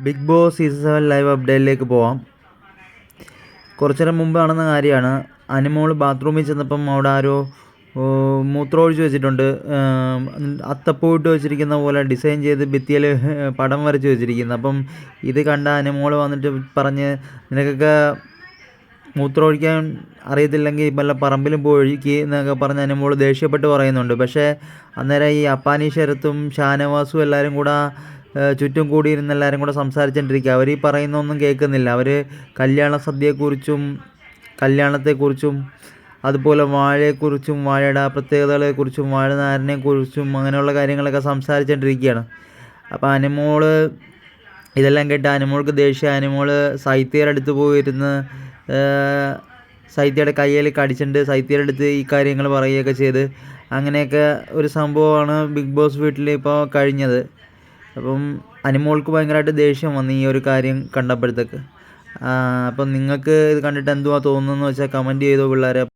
Bigg Boss season seven live അപ്ഡേറ്റിലേക്ക് പോവാം. കുറച്ചു നേരം മുമ്പ് നടന്ന കാര്യമാണ്. അനുമോൾ ബാത്റൂമിൽ ചെന്നപ്പം അവിടെ ആരോ മൂത്രമൊഴിച്ച് വെച്ചിട്ടുണ്ട്. ഏം, അത്തപ്പൂ ഇട്ട് വെച്ചിരിക്കുന്ന പോലെ ഡിസൈൻ ചെയ്ത് ഭിത്തിയിൽ പടം വരച്ച് വെച്ചിരിക്കുന്നു. അപ്പം ഇത് കണ്ട അനുമോൾ വന്നിട്ട് പറഞ്ഞ് നിനക്കൊക്കെ മൂത്രമൊഴിക്കാൻ അറിയത്തില്ലെങ്കിൽ വല്ല പറമ്പിലും പോയി ഒഴിക്കുക എന്നൊക്കെ പറഞ്ഞ് അനുമോൾ ദേഷ്യപ്പെട്ട് പറയുന്നുണ്ട്. പക്ഷേ അന്നേരം ഈ അപ്പാനി ശരത്തും ഷാനവാസും എല്ലാവരും കൂടെ ചുറ്റും കൂടിയിരുന്ന് എല്ലാവരും കൂടെ സംസാരിച്ചുകൊണ്ടിരിക്കുക അവർ ഈ പറയുന്നൊന്നും കേൾക്കുന്നില്ല. അവർ കല്യാണ സദ്യയെക്കുറിച്ചും കല്യാണത്തെക്കുറിച്ചും അതുപോലെ വാഴയെക്കുറിച്ചും വാഴയുടെ പ്രത്യേകതകളെക്കുറിച്ചും വാഴ നാരനെക്കുറിച്ചും അങ്ങനെയുള്ള കാര്യങ്ങളൊക്കെ സംസാരിച്ചുകൊണ്ടിരിക്കുകയാണ് അപ്പോൾ അനുമോൾ ഇതെല്ലാം കേട്ട് അനുമോൾക്ക് ദേഷ്യം. അനുമോൾ സൈത്യയുടെ അടുത്ത് പോയിരുന്ന് സൈത്യയുടെ കയ്യിൽ കടിച്ചിട്ട് സൈത്യയുടെ അടുത്ത് ഈ കാര്യങ്ങൾ പറയുകയൊക്കെ ചെയ്ത്. അങ്ങനെയൊക്കെ ഒരു സംഭവമാണ് ബിഗ് ബോസ് വീട്ടിൽ ഇപ്പോൾ കഴിഞ്ഞത്. അപ്പം അനുമോൾക്ക് ഭയങ്കരമായിട്ട് ദേഷ്യം വന്നു ഈ ഒരു കാര്യം കണ്ടപ്പോഴത്തേക്ക്. അപ്പം നിങ്ങൾക്ക് ഇത് കണ്ടിട്ട് എന്തുവാ തോന്നുന്നതെന്ന് വെച്ചാൽ കമന്റ് ചെയ്തോ പിള്ളേരെ.